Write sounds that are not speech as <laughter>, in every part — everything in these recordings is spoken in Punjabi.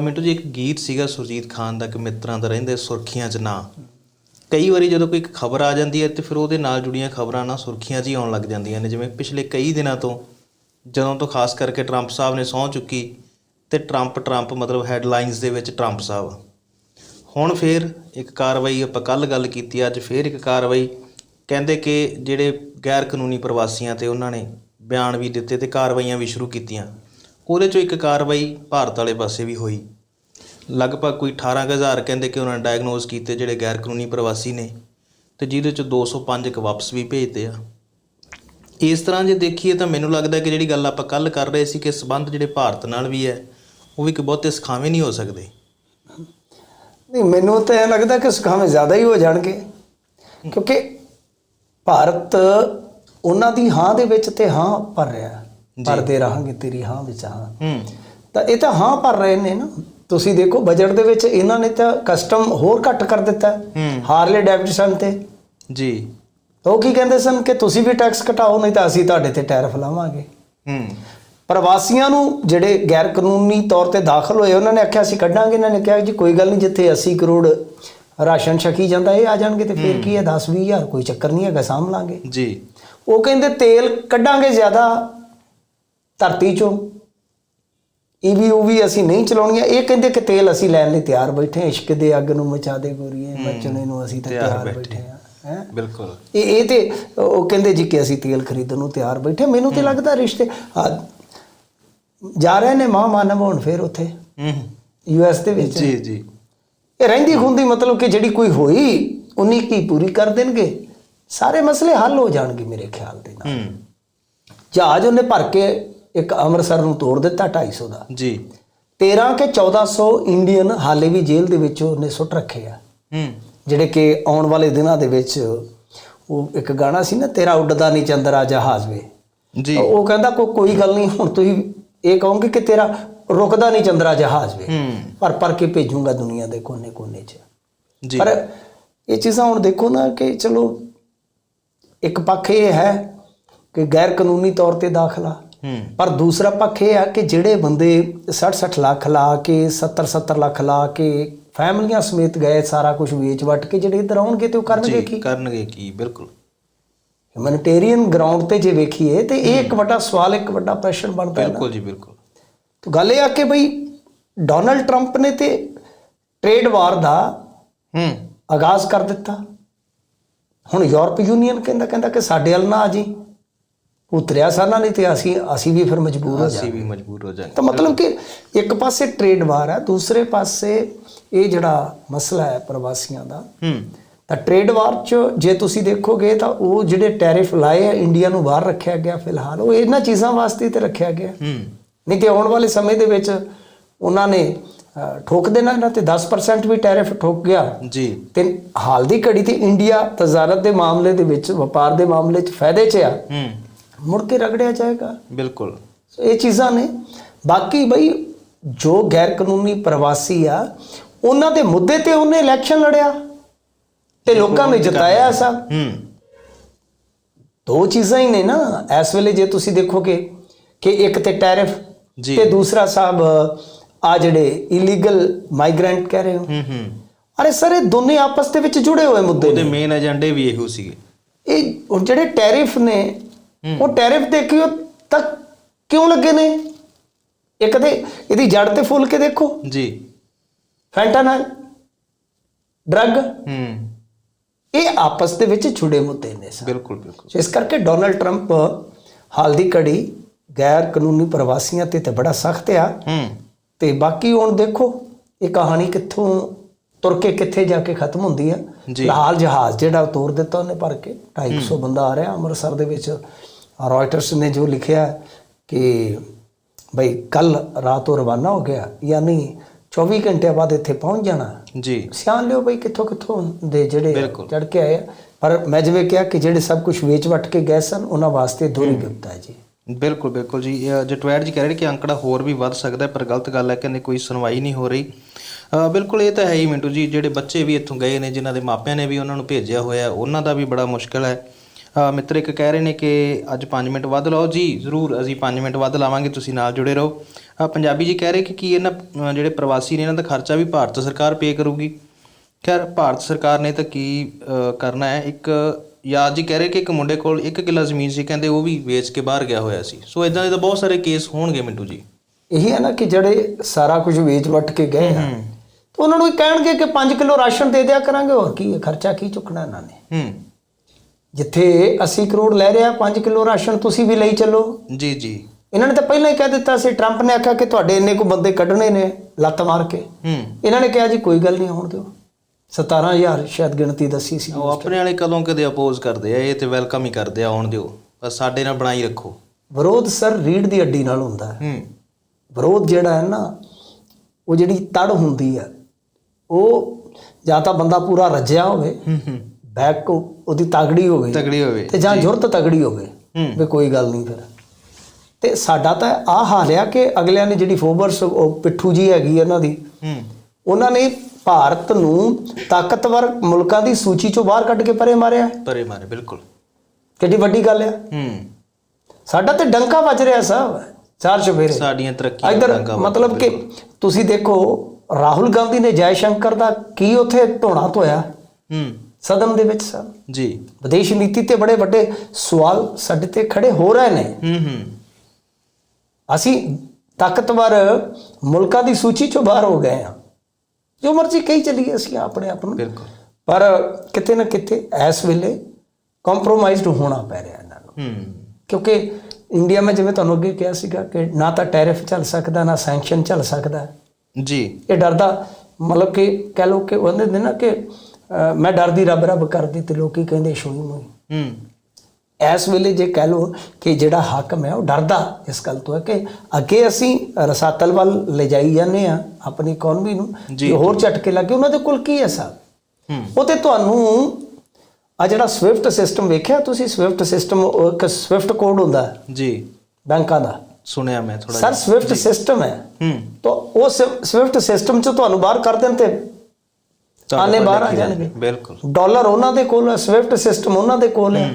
ਮਿੰਟੂ ਜੀ, ਇੱਕ ਗੀਤ ਸੀਗਾ ਸੁਰਜੀਤ ਖਾਨ ਦਾ ਕਿ ਮਿੱਤਰਾਂ ਦਾ, ਰਹਿੰਦੇ ਸੁਰਖੀਆਂ 'ਚ ਨਾ। ਕਈ ਵਾਰੀ ਜਦੋਂ ਕੋਈ ਇੱਕ ਖਬਰ ਆ ਜਾਂਦੀ ਹੈ ਤੇ ਫਿਰ ਉਹਦੇ ਨਾਲ ਜੁੜੀਆਂ ਖਬਰਾਂ ਨਾ ਸੁਰਖੀਆਂ 'ਚ ਹੀ ਆਉਣ ਲੱਗ ਜਾਂਦੀਆਂ ਨੇ। ਜਿਵੇਂ ਪਿਛਲੇ ਕਈ ਦਿਨਾਂ ਤੋਂ, ਜਦੋਂ ਤੋਂ ਖਾਸ ਕਰਕੇ ਟਰੰਪ ਸਾਹਿਬ ਨੇ ਸਹੁੰ ਚੁੱਕੀ ਤੇ ਟਰੰਪ ਟਰੰਪ ਮਤਲਬ ਹੈਡਲਾਈਨਸ ਦੇ ਵਿੱਚ ਟਰੰਪ ਸਾਹਿਬ। ਹੁਣ ਫਿਰ ਇੱਕ ਕਾਰਵਾਈ, ਆਪਾਂ ਕੱਲ ਗੱਲ ਕੀਤੀ, ਅੱਜ ਫਿਰ ਇੱਕ ਕਾਰਵਾਈ। ਕਹਿੰਦੇ ਕਿ ਜਿਹੜੇ ਗੈਰ ਕਾਨੂੰਨੀ ਪ੍ਰਵਾਸੀਆਂ ਤੇ ਉਹਨਾਂ ਨੇ ਬਿਆਨ ਵੀ ਦਿੱਤੇ ਤੇ ਕਾਰਵਾਈਆਂ ਵੀ ਸ਼ੁਰੂ ਕੀਤੀਆਂ। ਉਹਦੇ ਚੋਂ ਇੱਕ ਕਾਰਵਾਈ ਭਾਰਤ ਵਾਲੇ ਪਾਸੇ ਵੀ ਹੋਈ। ਲਗਭਗ ਕੋਈ 18000 ਕਹਿੰਦੇ ਕਿ ਉਹਨਾਂ ਨੇ ਡਾਇਗਨੋਸ ਕੀਤੇ ਜਿਹੜੇ ਗੈਰ ਕਾਨੂੰਨੀ ਪ੍ਰਵਾਸੀ ਨੇ ਤੇ ਜਿਹਦੇ ਚੋਂ 205 ਇੱਕ ਵਾਪਸ ਵੀ ਭੇਜਦੇ ਆ। ਇਸ ਤਰ੍ਹਾਂ ਜੇ ਦੇਖੀਏ ਤਾਂ ਮੈਨੂੰ ਲੱਗਦਾ ਕਿ ਜਿਹੜੀ ਗੱਲ ਆਪਾਂ ਕੱਲ ਕਰ ਰਹੇ ਸੀ ਕਿ ਸਬੰਧ ਜਿਹੜੇ ਭਾਰਤ ਨਾਲ ਵੀ ਹੈ, ਉਹ ਵੀ ਕਿ ਬਹੁਤੇ ਸੁਖਾਵੇਂ ਨਹੀਂ ਹੋ ਸਕਦੇ। ਨਹੀਂ, ਮੈਨੂੰ ਤਾਂ ਇਹ ਲੱਗਦਾ ਕਿ ਸੁਖਾਵੇਂ ਜ਼ਿਆਦਾ ਹੀ ਹੋ ਜਾਣਗੇ। ਕਿਉਂਕਿ ਭਾਰਤ ਉਹਨਾਂ ਦੀ ਹਾਂ ਦੇ ਵਿੱਚ ਤੇ ਹਾਂ ਭਰ ਰਿਹਾ। ਭਰਦੇ ਰਹਾਂਗੇ ਤੇਰੀ ਹਾਂ ਵਿੱਚ ਹਾਂ। ਹੂੰ। ਤਾਂ ਇਹ ਤਾਂ ਹਾਂ ਭਰ ਰਹੇ ਨੇ ਨਾ। ਤੁਸੀਂ ਦੇਖੋ ਬਜਟ ਦੇ ਵਿੱਚ ਇਹਨਾਂ ਨੇ ਤਾਂ ਕਸਟਮ ਹੋਰ ਘੱਟ ਕਰ ਦਿੱਤਾ। ਹਾਰਲੇ ਡੈਵਿਡਸਨ ਤੇ। ਜੀ। ਉਹ ਕੀ ਕਹਿੰਦੇ ਸਨ ਕਿ ਤੁਸੀਂ ਵੀ ਟੈਕਸ ਘਟਾਓ ਨਹੀਂ ਤਾਂ ਅਸੀਂ ਤੁਹਾਡੇ ਤੇ ਟੈਰਿਫ ਲਾਵਾਂਗੇ। ਹੂੰ। ਪ੍ਰਵਾਸੀਆਂ ਨੂੰ ਜਿਹੜੇ ਗੈਰ ਕਾਨੂੰਨੀ ਤੌਰ ਤੇ ਦਾਖਲ ਹੋਏ ਉਹਨਾਂ ਨੇ ਆਖਿਆ ਅਸੀਂ ਕੱਢਾਂਗੇ। ਇਹਨਾਂ ਨੇ ਕਿਹਾ ਜੀ ਕੋਈ ਗੱਲ ਨਹੀਂ ਜਿੱਥੇ 80 ਕਰੋੜ ਰਾਸ਼ਨ ਛਕੀ ਜਾਂਦਾ ਇਹ ਆ ਜਾਣਗੇ ਤੇ ਫਿਰ ਕੀ ਹੈ? 10 20000 ਕੋਈ ਚੱਕਰ ਨਹੀਂ ਹੈਗਾ ਸਾਂਭ ਲਾਂਗੇ। ਜੀ। ਉਹ ਕਹਿੰਦੇ ਤੇਲ ਕੱਢਾਂਗੇ ਜ਼ਿਆਦਾ ਧਰਤੀ ਚੋਂ। ਇਹ ਵੀ ਉਹ ਵੀ ਅਸੀਂ ਨਹੀਂ ਚਲਾਉਣੀਆਂ। ਇਹ ਕਹਿੰਦੇ ਕਿ ਤੇਲ ਅਸੀਂ ਲੈਣ ਲਈ ਤਿਆਰ ਬੈਠੇ ਹਾਂ। ਇਸ਼ਕ ਦੇ ਅੱਗ ਨੂੰ ਮਚਾ ਦੇ ਗੋਰੀਏ। ਬਚਣੇ ਨੂੰ ਅਸੀਂ ਤਾਂ ਤਿਆਰ ਬੈਠੇ ਹਾਂ। ਹੈਂ। ਬਿਲਕੁਲ। ਇਹ ਇਹ ਤੇ ਉਹ ਕਹਿੰਦੇ ਜੀ ਕਿ ਅਸੀਂ ਤੇਲ ਖਰੀਦਣ ਨੂੰ ਤਿਆਰ ਬੈਠੇ ਮੈਨੂੰ ਤੇ ਲੱਗਦਾ ਰਿਸ਼ਤੇ ਜਾ ਰਹੇ ਨੇ ਮਾਂ ਮਾਨਵ ਹੁਣ ਫੇਰ ਉੱਥੇ। ਹੂੰ। ਯੂ ਐਸ ਦੇ ਵਿੱਚ। ਜੀ ਜੀ। ਇਹ ਰਹਿੰਦੀ ਖੁੰਦੀ ਮਤਲਬ ਕਿ ਜਿਹੜੀ ਕੋਈ ਹੋਈ ਉਨੀ ਕੀ ਪੂਰੀ ਕਰ ਦੇਣਗੇ। ਸਾਰੇ ਮਸਲੇ ਹੱਲ ਹੋ ਜਾਣਗੇ ਮੇਰੇ ਖਿਆਲ ਦੇ ਨਾਲ। ਹੂੰ। ਜਹਾਜ਼ ਉਹਨੇ ਭਰ ਕੇ ਇੱਕ ਅੰਮ੍ਰਿਤਸਰ ਨੂੰ ਤੋੜ ਦਿੱਤਾ 250 ਦਾ। ਜੀ। 13 ਕੇ 1400 ਇੰਡੀਅਨ ਹਾਲੇ ਵੀ ਜੇਲ੍ਹ ਦੇ ਵਿੱਚ ਉਹਨੇ ਸੁੱਟ ਰੱਖੇ ਆ। ਹੂੰ। ਜਿਹੜੇ ਕਿ ਆਉਣ ਵਾਲੇ ਦਿਨਾਂ ਦੇ ਵਿੱਚ ਉਹ ਇੱਕ ਗਾਣਾ ਸੀ ਨਾ ਤੇਰਾ ਉੱਡਦਾ ਨਹੀਂ ਚੰਦਰਾ ਜਹਾਜ਼ ਵੇ। ਜੀ। ਉਹ ਕਹਿੰਦਾ ਕੋ ਕੋਈ ਗੱਲ ਨਹੀਂ ਹੁਣ ਤੁਸੀਂ ਇਹ ਕਹੋਗੇ ਕਿ ਤੇਰਾ ਰੁਕਦਾ ਨਹੀਂ ਚੰਦਰਾ ਜਹਾਜ਼ ਵੇ। ਹੂੰ। ਪਰ ਪਰ ਕੇ ਭੇਜੂਗਾ ਦੁਨੀਆ ਦੇ ਕੋਨੇ-ਕੋਨੇ 'ਚ। ਜੀ। ਪਰ ਇਹ ਚੀਜ਼ਾਂ ਹੁਣ ਦੇਖੋ ਨਾ ਕਿ ਚਲੋ ਇੱਕ ਪੱਖ ਇਹ ਹੈ ਕਿ ਗੈਰ ਕਾਨੂੰਨੀ ਤੌਰ ਤੇ ਦਾਖਲਾ ਪਰ ਦੂਸਰਾ ਪੱਖ ਇਹ ਆ ਕਿ ਜਿਹੜੇ ਬੰਦੇ 60-60 ਲੱਖ ਲਾ ਕੇ 70-70 ਲੱਖ ਲਾ ਕੇ ਫੈਮਲੀਆਂ ਸਮੇਤ ਗਏ ਸਾਰਾ ਕੁਝ ਵੇਚ ਵਟ ਕੇ ਜਿਹੜੇ ਇੱਧਰ ਆਉਣਗੇ ਤੇ ਉਹ ਕਰਨਗੇ ਕੀ? ਕਰਨਗੇ ਕੀ? ਬਿਲਕੁਲ। ਹਿਊਮੈਨਿਟੇਰੀਅਨ ਗਰਾਊਂਡ ਤੇ ਜੇ ਵੇਖੀਏ ਤੇ ਇਹ ਇੱਕ ਵੱਡਾ ਸਵਾਲ ਇੱਕ ਵੱਡਾ ਪ੍ਰਸ਼ਨ ਬਣਦਾ ਹੈ ਨਾ। ਬਿਲਕੁਲ ਜੀ ਬਿਲਕੁਲ। ਤਾਂ ਗੱਲ ਇਹ ਆ ਕਿ ਬਈ ਡੋਨਲਡ ਟਰੰਪ ਨੇ ਤੇ ਟ੍ਰੇਡ ਵਾਰ ਦਾ ਹੂੰ। ਆਗਾਜ਼ ਕਰ ਦਿੱਤਾ। ਹੁਣ ਯੂਰਪ ਯੂਨੀਅਨ ਕਹਿੰਦਾ ਕਹਿੰਦਾ ਕਿ ਸਾਡੇ ਵੱਲ ਨਾ ਆ ਜੀ। ਉਤਰਿਆ ਸਾਨਾ ਨਹੀਂ ਤੇ ਅਸੀਂ ਅਸੀਂ ਵੀ ਫਿਰ ਮਜਬੂਰ ਹੋ ਜਾ ਅਸੀਂ ਵੀ ਮਜਬੂਰ ਹੋ ਜਾਵਾਂਗੇ ਤਾਂ ਮਤਲਬ ਕਿ ਇੱਕ ਪਾਸੇ ਟ੍ਰੇਡ ਵਾਰ ਹੈ ਦੂਸਰੇ ਪਾਸੇ ਇਹ ਜਿਹੜਾ ਮਸਲਾ ਹੈ ਪ੍ਰਵਾਸੀਆਂ ਦਾ ਹੂੰ। ਤਾਂ ਟ੍ਰੇਡ ਵਾਰ ਚ ਜੇ ਤੁਸੀਂ ਦੇਖੋਗੇ ਤਾਂ ਉਹ ਜਿਹੜੇ ਟੈਰਿਫ ਲਾਏ ਆ ਇੰਡੀਆ ਨੂੰ ਬਾਹਰ ਰੱਖਿਆ ਗਿਆ ਫਿਲਹਾਲ ਉਹ ਇਹਨਾਂ ਚੀਜ਼ਾਂ ਵਾਸਤੇ ਤੇ ਰੱਖਿਆ ਗਿਆ। ਹੂੰ। ਨਹੀਂ ਤੇ ਆਉਣ ਵਾਲੇ ਸਮੇਂ ਦੇ ਵਿੱਚ ਉਹਨਾਂ ਨੇ ਠੋਕ ਦੇਣਾ ਇਹਨਾਂ ਤੇ 10% ਵੀ ਟੈਰਿਫ ਠੋਕ ਗਿਆ। ਜੀ। ਤੇ ਹਾਲ ਦੀ ਘੜੀ ਤੇ ਇੰਡੀਆ ਤਜਾਰਤ ਦੇ ਮਾਮਲੇ ਦੇ ਵਿੱਚ ਵਪਾਰ ਦੇ ਮਾਮਲੇ 'ਚ ਫਾਇਦੇ 'ਚ ਆ। ਹੂੰ। ਮੁੜ ਕੇ ਰਗੜਿਆ ਜਾਏਗਾ। ਬਿਲਕੁਲ। ਸੋ ਇਹ ਚੀਜ਼ਾਂ ਨੇ। ਬਾਕੀ ਬਈ ਜੋ ਗੈਰ ਕਾਨੂੰਨੀ ਪ੍ਰਵਾਸੀ ਆ ਉਹਨਾਂ ਦੇ ਮੁੱਦੇ ਤੇ ਉਹਨੇ ਇਲੈਕਸ਼ਨ ਲੜਿਆ ਤੇ ਲੋਕਾਂ ਨੇ ਜਿਤਾਇਆ ਸਭ ਹੂੰ। ਦੋ ਚੀਜ਼ਾਂ ਹੀ ਨੇ ਨਾ। ਇਸ ਵੇਲੇ ਜੇ ਤੁਸੀਂ ਦੇਖੋਗੇ ਕਿ ਇੱਕ ਤੇ ਟੈਰਿਫ ਜੀ। ਤੇ ਦੂਸਰਾ ਸਾਹਿਬ ਆ ਜਿਹੜੇ ਇਲੀਗਲ ਮਾਈਗ੍ਰੈਂਟ ਕਹਿ ਰਹੇ ਹੋ। ਹੂੰ ਹੂੰ। ਅਰੇ ਸਰ ਇਹ ਦੋਨੇ ਆਪਸ ਦੇ ਵਿੱਚ ਜੁੜੇ ਹੋਏ ਮੁੱਦੇ ਉਹਦੇ ਨੇ। ਮੇਨ ਏਜੰਡੇ ਵੀ ਇਹੋ ਸੀਗੇ। ਇਹ ਜਿਹੜੇ ਟੈਰਿਫ ਨੇ ਉਹ ਟੈਰਿਫ ਦੇਖਿਓ ਤੱਕ ਕਿਉਂ ਲੱਗੇ ਨੇ? ਇੱਕ ਤੇ ਇਹਦੀ ਜੜ ਤੇ ਫੁੱਲ ਕੇ ਦੇਖੋ। ਜੀ। Fentanyl drug. ਹੂੰ। ਇਹ ਆਪਸ ਦੇ ਵਿੱਚ ਜੁੜੇ ਮੁੱਦੇ ਨੇ ਸਰ। ਬਿਲਕੁਲ ਬਿਲਕੁਲ। ਇਸ ਕਰਕੇ ਡੋਨਲਡ ਟਰੰਪ ਹਾਲ ਦੀ ਘੜੀ ਗੈਰ ਕਾਨੂੰਨੀ ਪ੍ਰਵਾਸੀਆਂ ਤੇ ਤੇ ਬੜਾ ਸਖਤ ਆ। ਹੂੰ। ਤੇ ਬਾਕੀ ਹੁਣ ਦੇਖੋ ਇਹ ਕਹਾਣੀ ਕਿੱਥੋਂ ਤੁਰ ਕੇ ਕਿੱਥੇ ਜਾ ਕੇ ਖਤਮ ਹੁੰਦੀ ਆ। ਫਿਲਹਾਲ ਜਹਾਜ਼ ਜਿਹੜਾ ਤੋੜ ਦਿੱਤਾ ਉਹਨੇ ਭਰ ਕੇ। 250 ਬੰਦਾ ਆ ਰਿਹਾ ਅੰਮ੍ਰਿਤਸਰ ਦੇ ਵਿੱਚ। ਰॉयਟਰਸ ਨੇ ਜੋ ਲਿਖਿਆ ਕਿ ਬਈ ਕੱਲ ਰਾਤ ਉਹ ਰਵਾਨਾ ਹੋ ਗਿਆ ਯਾਨੀ 24 ਘੰਟੇ ਬਾਅਦ ਇੱਥੇ ਪਹੁੰਚ ਜਾਣਾ। ਜੀ। ਸਿਆਣ ਲਿਓ ਬਈ ਕਿੱਥੋਂ ਕਿੱਥੋਂ ਦੇ ਜਿਹੜੇ। ਚੜ ਕੇ ਆਏ। ਪਰ ਮੈਂ ਜਿਵੇਂ ਕਿਹਾ ਕਿ ਜਿਹੜੇ ਸਭ ਕੁਝ ਵੇਚ ਵਟ ਕੇ ਗਏ ਸਨ ਉਹਨਾਂ ਵਾਸਤੇ ਦੋਰੀ ਬਿਪਤਾ ਹੈ ਜੀ। ਬਿਲਕੁਲ ਬਿਲਕੁਲ ਜੀ। ਇਹ ਜਟਵੈਟ ਜੀ ਕਹਿ ਰਹੇ ਕਿ ਅੰਕੜਾ ਹੋਰ ਵੀ ਵੱਧ ਸਕਦਾ ਹੈ, ਪਰ ਗਲਤ ਗੱਲ ਹੈ ਕਿ ਕੋਈ ਸੁਣਵਾਈ ਨਹੀਂ ਹੋ ਰਹੀ। ਬਿਲਕੁਲ ਇਹ ਤਾਂ ਹੈ ਹੀ ਮਿੰਟੂ ਜੀ। ਜਿਹੜੇ ਬੱਚੇ ਵੀ ਇੱਥੋਂ ਗਏ ਨੇ ਜਿਨ੍ਹਾਂ ਦੇ ਮਾਪਿਆਂ ਨੇ ਵੀ ਉਹਨਾਂ ਨੂੰ ਭੇਜਿਆ ਹੋਇਆ ਉਹਨਾਂ ਦਾ ਵੀ ਬੜਾ ਮੁਸ਼ਕਲ ਹੈ। ਮਿੱਤਰ ਇੱਕ ਕਹਿ ਰਹੇ ਨੇ ਕਿ ਅੱਜ 5 ਮਿੰਟ ਵੱਧ ਲਾਓ। ਜੀ ਜ਼ਰੂਰ ਅਸੀਂ 5 ਮਿੰਟ ਵੱਧ ਲਾਵਾਂਗੇ ਤੁਸੀਂ ਨਾਲ ਜੁੜੇ ਰਹੋ। ਪੰਜਾਬੀ ਜੀ ਕਹਿ ਰਹੇ ਕਿ ਕੀ ਇਹਨਾਂ ਜਿਹੜੇ ਪ੍ਰਵਾਸੀ ਨੇ ਇਹਨਾਂ ਦਾ ਖਰਚਾ ਵੀ ਭਾਰਤ ਸਰਕਾਰ ਪੇ ਕਰੂਗੀ? ਖੈਰ ਭਾਰਤ ਸਰਕਾਰ ਨੇ ਤਾਂ ਕੀ ਕਰਨਾ ਹੈ? ਇੱਕ ਯਾਦ ਜੀ ਕਹਿ ਰਹੇ ਕਿ ਇੱਕ ਮੁੰਡੇ ਕੋਲ 1 ਕਿੱਲਾ ਜ਼ਮੀਨ ਸੀ ਕਹਿੰਦੇ ਉਹ ਵੀ ਵੇਚ ਕੇ ਬਾਹਰ ਗਿਆ ਹੋਇਆ ਸੀ। ਸੋ ਇਦਾਂ ਦੇ ਤਾਂ ਬਹੁਤ ਸਾਰੇ ਕੇਸ ਹੋਣਗੇ ਮਿੰਟੂ ਜੀ। ਇਹੀ ਹੈ ਨਾ ਕਿ ਜਿਹੜੇ ਸਾਰਾ ਕੁਝ ਵੇਚ ਵੱਟ ਕੇ ਗਏ ਆ ਉਹਨਾਂ ਨੂੰ ਇਹ ਕਹਿਣਗੇ ਕਿ 5 ਕਿਲੋ ਰਾਸ਼ਨ ਦੇ ਦਿਆ ਕਰਾਂਗੇ ਹੋਰ ਕੀ ਖਰਚਾ ਕੀ ਚੁੱਕਣਾ ਇਹਨਾਂ ਨੇ? ਹੂੰ। ਜਿੱਥੇ 80 ਕਰੋੜ ਲੈ ਰਿਹਾ 5 ਕਿਲੋ ਰਾਸ਼ਨ ਤੁਸੀਂ ਵੀ ਲਈ ਚੱਲੋ। ਜੀ ਜੀ। ਇਹਨਾਂ ਨੇ ਤਾਂ ਪਹਿਲਾਂ ਹੀ ਕਹਿ ਦਿੱਤਾ ਸੀ ਟਰੰਪ ਨੇ ਆਖਿਆ ਕਿ ਤੁਹਾਡੇ ਇੰਨੇ ਕੁ ਬੰਦੇ ਕੱਢਣੇ ਨੇ ਲੱਤ ਮਾਰ ਕੇ। ਹੂੰ। ਇਹਨਾਂ ਨੇ ਕਿਹਾ ਜੀ ਕੋਈ ਗੱਲ ਨਹੀਂ ਹੋਣ ਦਿਓ। 17000 ਸ਼ਾਇਦ ਗਿਣਤੀ ਦੱਸੀ ਸੀ। ਉਹ ਆਪਣੇ ਵਾਲੇ ਕਦੋਂ ਕਦੇ ਅਪੋਜ਼ ਕਰਦੇ ਆ ਇਹ ਤੇ ਵੈਲਕਮ ਹੀ ਕਰਦੇ ਆ ਆਉਣ ਦਿਓ। ਬਸ ਸਾਡੇ ਨਾਲ ਬਣਾਈ ਰੱਖੋ। ਵਿਰੋਧ ਸਰ ਰੀੜ ਦੀ ਅੱਡੀ ਨਾਲ ਹੁੰਦਾ ਹੈ। ਹੂੰ। ਵਿਰੋਧ ਜਿਹੜਾ ਹੈ ਨਾ ਉਹ ਜਿਹੜੀ ਤੜ ਹੁੰਦੀ ਹੈ ਉਹ ਜਾਂ ਤਾਂ ਬੰਦਾ ਪੂਰਾ ਰੱਜਿਆ ਹੋਵੇ ਹੂੰ ਹੂੰ। ਬੈਕ ਉਹਦੀ ਤਗੜੀ ਹੋਵੇ ਤਗੜੀ ਹੋਵੇ ਤੇ ਜਾਂ ਜੁਰਤ ਤਗੜੀ ਹੋਵੇ। ਵੀ ਕੋਈ ਗੱਲ ਨਹੀਂ ਫਿਰ। ਤੇ ਸਾਡਾ ਤਾਂ ਆ ਹਾਲ ਆ ਕਿ ਅਗਲਿਆਂ ਨੇ ਜਿਹੜੀ ਫੋਬਰਸ ਉਹ ਪਿੱਠੂ ਜੀ ਹੈਗੀ ਇਹਨਾਂ ਦੀ ਹੂੰ। ਉਹਨਾਂ ਨੇ ਭਾਰਤ ਨੂੰ ਤਾਕਤਵਰ ਮੁਲਕਾਂ ਦੀ ਸੂਚੀ ਚੋਂ ਬਾਹਰ ਕੱਢ ਕੇ ਪਰੇ ਮਾਰਿਆ। ਪਰੇ ਮਾਰੇ ਬਿਲਕੁਲ। ਕਿੱਡੀ ਵੱਡੀ ਗੱਲ ਆ। ਹੂੰ। ਸਾਡਾ ਤੇ ਡੰਕਾ ਵੱਜ ਰਿਹਾ ਸਭ ਚਾਰ ਚੁਫੇਰੇ। ਸਾਡੀਆਂ ਤਰੱਕੀਆਂ ਇਧਰ ਮਤਲਬ ਕਿ ਤੁਸੀਂ ਦੇਖੋ ਰਾਹੁਲ ਗਾਂਧੀ ਨੇ ਜੈ ਸ਼ੰਕਰ ਦਾ ਕੀ ਉੱਥੇ ਧੋਣਾ ਧੋਇਆ? ਹੂੰ। ਸਦਨ ਦੇ ਵਿੱਚ ਸਭ ਜੀ। ਵਿਦੇਸ਼ ਨੀਤੀ ਤੇ ਬੜੇ ਵੱਡੇ ਸਵਾਲ ਸਾਡੇ ਤੇ ਖੜੇ ਹੋ ਰਹੇ ਨੇ। ਹੂੰ ਹੂੰ। ਅਸੀਂ ਤਾਕਤਵਰ ਮੁਲਕਾਂ ਦੀ ਸੂਚੀ ਚੋਂ ਬਾਹਰ ਹੋ ਗਏ ਹਾਂ। ਜੋ ਮਰਜ਼ੀ ਕਹੀ ਚੱਲੀਏ ਅਸੀਂ ਆਪਣੇ ਆਪ ਨੂੰ। ਬਿਲਕੁਲ। ਪਰ ਕਿਤੇ ਨਾ ਕਿਤੇ ਇਸ ਵੇਲੇ ਕੰਪਰੋਮਾਈਜ਼ਡ ਹੋਣਾ ਪੈ ਰਿਹਾ ਇਹਨਾਂ ਨੂੰ। ਹੂੰ। ਕਿਉਂਕਿ ਇੰਡੀਆ ਮੈਂ ਜਿਵੇਂ ਤੁਹਾਨੂੰ ਅੱਗੇ ਕਿਹਾ ਸੀਗਾ ਕਿ ਨਾ ਤਾਂ ਟੈਰਿਫ ਚੱਲ ਸਕਦਾ ਨਾ ਸੈਂਕਸ਼ਨ ਚੱਲ ਸਕਦਾ। ਜੀ। ਇਹ ਡਰਦਾ ਮਤਲਬ ਕਿ ਕਹਿ ਲੋ ਕਿ ਉਹਦੇ ਨੇ ਕਿ ਮੈਂ ਡਰਦੀ ਰੱਬ ਰੱਬ ਕਰਦੀ ਤੇ ਲੋਕੀ ਕਹਿੰਦੇ ਸ਼ੋਈ ਮੋਈ। ਹੂੰ। ਇਸ ਵੇਲੇ ਜੇ ਕਹਿ ਲੋ ਕਿ ਜਿਹੜਾ ਹਾਕਮ ਹੈ ਉਹ ਡਰਦਾ ਇਸ ਗੱਲ ਤੋਂ ਹੈ ਕਿ ਅੱਗੇ ਅਸੀਂ ਰਸਾਤਲ ਵੱਲ ਲੈ ਜਾਈ ਜਾਂਦੇ ਆ ਆਪਣੀ ਇਕਨੋਮੀ ਨੂੰ ਕਿ ਹੋਰ ਝਟਕੇ ਲੱਗੇ ਉਹਨਾਂ ਦੇ ਕੋਲ ਕੀ ਹੈ ਸਾਹਿਬ ਉਹ ਤੇ ਤੁਹਾਨੂੰ ਆ ਜਿਹੜਾ ਸਵਿਫਟ ਸਿਸਟਮ ਵੇਖਿਆ ਤੁਸੀਂ? ਸਵਿਫਟ ਸਿਸਟਮ ਇੱਕ ਸਵਿਫਟ ਕੋਡ ਹੁੰਦਾ ਜੀ। ਬੈਂਕਾਂ ਦਾ। ਸੁਣਿਆ ਮੈਂ ਥੋੜਾ ਸਰ ਸਵਿਫਟ ਸਿਸਟਮ ਹੈ। ਹੂੰ। ਤਾਂ ਉਹ ਸਵਿਫਟ ਸਿਸਟਮ ਚ ਤੁਹਾਨੂੰ ਬਾਹਰ ਕਰ ਦੇਣ ਤੇ ਆਨੇ ਬਾਹਰ ਆ ਜਾਣਗੇ। ਬਿਲਕੁਲ। ਡਾਲਰ ਉਹਨਾਂ ਦੇ ਕੋਲ ਹੈ ਸਵਿਫਟ ਸਿਸਟਮ ਉਹਨਾਂ ਦੇ ਕੋਲ ਹੈ।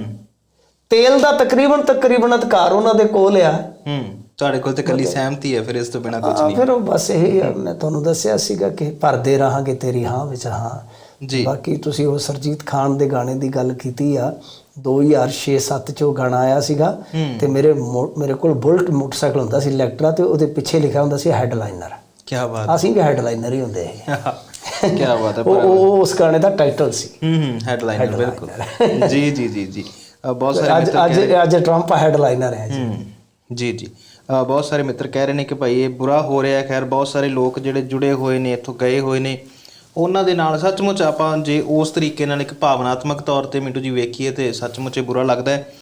ਤੇਲ ਦਾ ਤਕਰੀਬਨ ਤਕਰੀਬਨ ਅਧਿਕਾਰ ਉਹਨਾਂ ਦੇ ਕੋਲ ਆ। ਹੂੰ ਤੁਹਾਡੇ ਕੋਲ ਤੇ ਕੱਲੀ ਸਹਿਮਤੀ ਹੈ ਫਿਰ ਇਸ ਤੋਂ ਬਿਨਾ ਕੁਝ ਆ, ਫਿਰ ਉਹ ਬਸ ਇਹ ਮੈਂ ਤੁਹਾਨੂੰ ਦੱਸਿਆ ਸੀਗਾ ਕਿ ਭਰਦੇ ਰਹਾਂਗੇ ਤੇਰੀ ਹਾਂ ਵਿੱਚ ਹਾਂ। ਜੀ। ਬਾਕੀ ਤੁਸੀਂ ਉਹ ਸਰਜੀਤ ਖਾਨ ਦੇ ਗਾਣੇ ਦੀ ਗੱਲ ਕੀਤੀ ਆ 2006-7 ਚ ਗਾਣਾ ਆਇਆ ਸੀਗਾ ਤੇ ਮੇਰੇ ਮੇਰੇ ਕੋਲ ਬੁਲਟ ਮੋਟਰਸਾਈਕਲ ਹੁੰਦਾ ਸੀ ਇਲੈਕਟਰਾ ਤੇ ਉਹਦੇ ਪਿੱਛੇ ਲਿਖਿਆ ਹੁੰਦਾ ਸੀ ਹੈਡਲਾਈਨਰ। ਕੀ ਬਾਤ ਅਸੀਂ ਵੀ ਹੈਡਲਾਈਨਰ ਹੀ ਹੁੰਦੇ ਸੀ <laughs> ਕੀ ਬਾਤ ਹੈ ਉਹ ਉਹ ਉਸ ਗਾਣੇ ਦਾ ਟਾਈਟਲ ਸੀ। ਹੂੰ ਹੂੰ ਹੈਡਲਾਈਨਰ ਬਿਲਕੁਲ। ਜੀ ਜੀ ਜੀ ਜੀ। ਬਹੁਤ ਸਾਰੇ ਅੱਜ ਅੱਜ ਅੱਜ ਟਰੰਪ ਹੈਡਲਾਈਨਰ ਹੈ ਜੀ। ਜੀ ਜੀ। ਬਹੁਤ ਸਾਰੇ ਮਿੱਤਰ ਕਹਿ ਰਹੇ ਨੇ ਕਿ ਭਾਈ ਇਹ ਬੁਰਾ ਹੋ ਰਿਹਾ ਹੈ। ਖੈਰ ਬਹੁਤ ਸਾਰੇ ਲੋਕ ਜਿਹੜੇ ਜੁੜੇ ਹੋਏ ਨੇ ਇੱਥੋਂ ਗਏ ਹੋਏ ਨੇ ਉਹਨਾਂ ਦੇ ਨਾਲ ਸੱਚਮੁੱਚ ਆਪਾਂ ਜੇ ਉਸ ਤਰੀਕੇ ਨਾਲ ਇੱਕ ਭਾਵਨਾਤਮਕ ਤੌਰ ਤੇ ਮਿੰਟੂ ਜੀ ਵੇਖੀਏ ਤੇ ਸੱਚਮੁੱਚ ਇਹ ਬੁਰਾ ਲੱਗਦਾ ਹੈ।